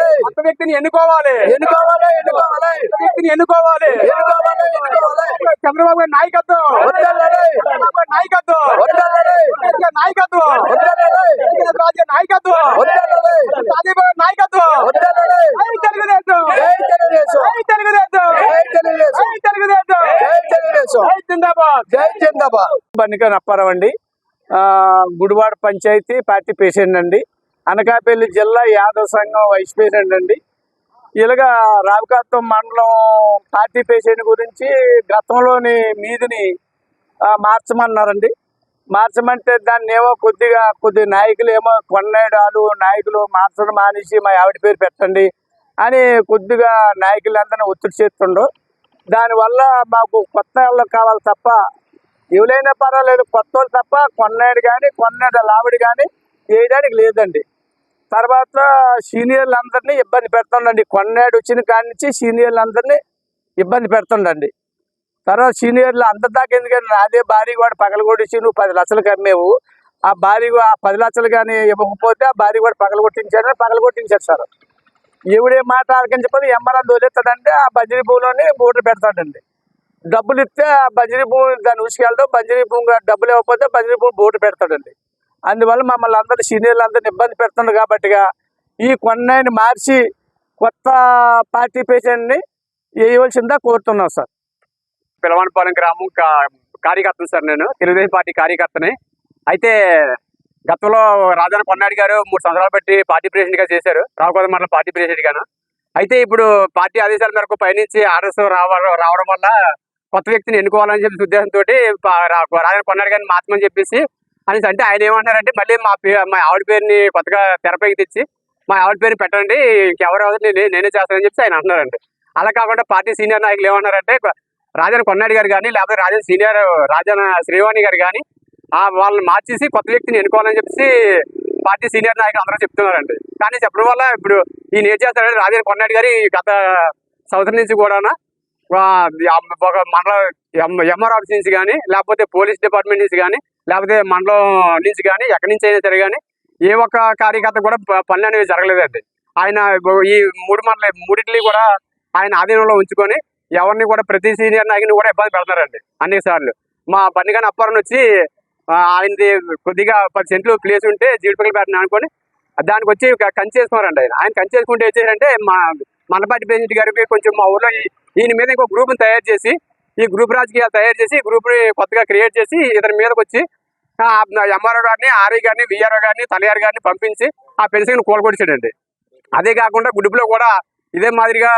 కొత్త వ్యక్తిని ఎన్నుకోవాలి. ఎన్నుకోవాలి ఎన్నుకోవాలి. కొత్త వ్యక్తిని ఎన్నుకోవాలి. ఎన్నుకోవాలి ఎన్నుకోవాలి. చంద్రబాబు గారి నాయకత్వం. నాయకత్వం. నాయకత్వం. వదలాలి అంబేద్కర్ రాజు నాయకత్వం. రాజీవ్ నాయకత్వం. తెలుగుదేశం. జై తెలుగుదేశం. తెలుగుదేశం. జై జిందాబాద్. జై చంద్రబాబు బన్నిక నప్పారావు అండి. ఆ, గుడివాడ పంచాయతీ పార్టీ ప్రెసిడెంట్ అండి. అనకాపల్లి జిల్లా యాదవ సంఘం వైస్ ప్రెసిడెంట్ అండి. ఇలాగా రావికాత్వం మండలం పార్టీ పేషెంట్ గురించి గతంలోని మీదిని మార్చమన్నారండి. మార్చమంటే దాన్ని ఏమో కొద్దిగా కొద్ది నాయకులు ఏమో కొన్నేడాలు నాయకులు మార్చడం మానేసి మా ఆవిడ పేరు పెట్టండి అని కొద్దిగా నాయకులందరినీ ఒత్తిడి చేస్తుండ్రు. దానివల్ల మాకు కొత్త వాళ్ళు కావాలి తప్ప ఎవరైనా పర్వాలేదు కొత్త వాళ్ళు తప్ప కొన్నాడు కానీ కొన్నాడు లావిడి కానీ చేయడానికి లేదండి. తర్వాత సీనియర్లు అందరినీ ఇబ్బంది పెడుతుండండి. కొన్నాడు వచ్చిన కాడి నుంచి సీనియర్లు అందరినీ ఇబ్బంది పెడుతుండండి. తర్వాత సీనియర్లు అందరి దాకా ఎందుకంటే అదే భారీ కూడా పగలగొట్టించి నువ్వు పది లక్షలకు అమ్మేవు ఆ భారీ ఆ పది లక్షలు కానీ ఇవ్వకపోతే ఆ భారీ కూడా పగలగొట్టించాడని పగలగొట్టించారు సార్. ఎవడే మాట ఆలకించి చెప్పని ఎంఆర్ఆర్ వదిలేస్తాడంటే ఆ బజరీ భూమిలోనే బోర్డు పెడతాడండి. డబ్బులు ఇస్తే ఆ బజరీ భూమి దాన్ని ఉసుకెళ్ళడం బజరీ భూమి డబ్బులు ఇవ్వకపోతే బజరీ భూమి బోర్డు పెడతాడండి. అందువల్ల మమ్మల్ని అందరూ సీనియర్లు అందరిని ఇబ్బంది పెడుతుంది కాబట్టిగా ఈ కొన్నాయిని మార్చి కొత్త పార్టీ పేషెంట్ని వేయవలసిందా కోరుతున్నాం సార్. పిలవనపాలెం గ్రామం కా- కార్యకర్తను సార్ నేను తెలుగుదేశం పార్టీ కార్యకర్తని. అయితే గతంలో రాజాన కొన్నాడు గారు మూడు సంవత్సరాలు బట్టి పార్టీ ప్రెసిడెంట్గా చేశారు. రావుకోదం మండలం పార్టీ ప్రెసిడెంట్గాను. అయితే ఇప్పుడు పార్టీ ఆదేశాల మేరకు పైనుంచి ఆర్ఎస్ రావడం రావడం వల్ల కొత్త వ్యక్తిని ఎన్నుకోవాలని చెప్పి ఉద్దేశంతో రాజాన పొన్నాడి గారిని మార్చమని చెప్పేసి అనేసి అంటే ఆయన ఏమంటారంటే మళ్ళీ మా పే మా ఆవిడ పేరుని కొత్తగా తెరపైకి తెచ్చి మా ఆవిడ పేరుని పెట్టండి ఇంకెవరు నేను నేనే చేస్తానని చెప్పి ఆయన అంటున్నారండి. అలా కాకుండా పార్టీ సీనియర్ నాయకులు ఏమన్నారంటే రాజన్ కొన్నాడు గారు కానీ లేకపోతే రాజన్ సీనియర్ రాజన్ శ్రీవాణి గారు కానీ ఆ వాళ్ళని మార్చేసి కొత్త వ్యక్తిని ఎన్నుకోవాలని చెప్పేసి పార్టీ సీనియర్ నాయకులు అందరూ చెప్తున్నారండి. కానీ చెప్పడం వల్ల ఇప్పుడు ఈయన ఏం చేస్తాడంటే రాజన్ కొన్నాడు గారి గత సంవత్సరం నుంచి కూడా ఒక మండల ఎంఆర్ ఆఫీస్ నుంచి కానీ లేకపోతే పోలీస్ డిపార్ట్మెంట్ నుంచి కానీ లేకపోతే మండలం నుంచి కానీ ఎక్కడి నుంచి అయినా సరే కానీ ఏ ఒక్క కార్యకర్త కూడా పనులు అనేవి జరగలేదండి. ఆయన ఈ మూడు మండల మూడింటిని కూడా ఆయన ఆధీనంలో ఉంచుకొని ఎవరిని కూడా ప్రతి సీనియర్ నాయకుని కూడా ఇబ్బంది పెడతారండి అన్ని సార్లు. మా బండిగాని అప్పారని వచ్చి ఆయనది కొద్దిగా పది సెంట్లు ప్లేస్ ఉంటే జీడిపక్కలు పెట్టిన అనుకొని దానికి వచ్చి కంచి చేసుకున్నారండి ఆయన. ఆయన కంచి వేసుకుంటే మా మనపాటి ప్రెసిడెంట్ గారికి కొంచెం మా ఊళ్ళో ఈయన మీద ఇంకో గ్రూప్ని తయారు చేసి ఈ గ్రూప్ రాజకీయాలు తయారు చేసి గ్రూప్ని కొత్తగా క్రియేట్ చేసి ఇతని మీదకి వచ్చి ఎంఆర్ఓ గారిని ఆర్ఐ గారిని విఆర్ఓ గారిని తలయారు గారిని పంపించి ఆ పెన్షన్ కూలగొడిచాడండి అదే కాకుండా గుడిపులో కూడా ఇదే మాదిరిగా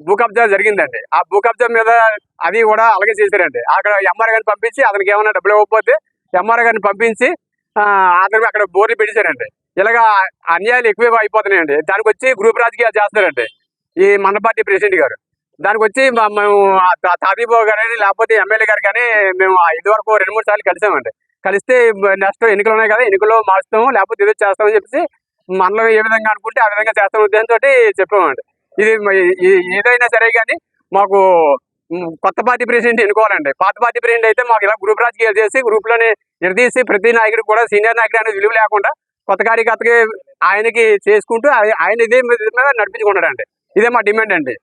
భూ కబ్జా జరిగిందండి. ఆ భూ కబ్జా మీద అది కూడా అలాగే చేశారండి. అక్కడ ఎంఆర్ గారిని పంపించి అతనికి ఏమైనా డబ్బులు ఇవ్వకపోతే ఎంఆర్ గారిని పంపించి అతనికి అక్కడ బోర్లు పెట్టేశారండి ఇలాగా అన్యాయాలు ఎక్కువ అయిపోతున్నాయండి. దానికి వచ్చి గ్రూప్ రాజకీయాలు చేస్తారండి ఈ మన పార్టీ ప్రెసిడెంట్ గారు. దానికి వచ్చి మేము మేము గారు గారిని లేకపోతే ఎమ్మెల్యే గారు కానీ మేము ఇదివరకు రెండు మూడు సార్లు కలిసామండి. కలిస్తే నెక్స్ట్ ఎన్నికలు ఉన్నాయి కదా ఎన్నికల్లో మార్చుతాము లేకపోతే ఏదో చేస్తామని చెప్పేసి మనలో ఏ విధంగా అనుకుంటే ఆ విధంగా చేస్తాం ఉద్దేశంతో చెప్పామండి. ఇది ఏదైనా సరే కానీ మాకు కొత్త పార్టీ ప్రెసిడెంట్ ఎన్నుకోవాలండి. పాత పార్టీ ప్రెసిడెంట్ అయితే మాకు ఇలా గ్రూప్ రాజకీయాలు చేసి గ్రూప్లోనే లోనే ప్రతి నాయకుడికి కూడా సీనియర్ నాయకుడు అనేది విలువ లేకుండా కొత్త కార్యకర్తకి ఆయనకి చేసుకుంటూ ఆయన ఇదే మీద నడిపించుకున్నాడండి ఇదే మా డిమాండ్ అండి.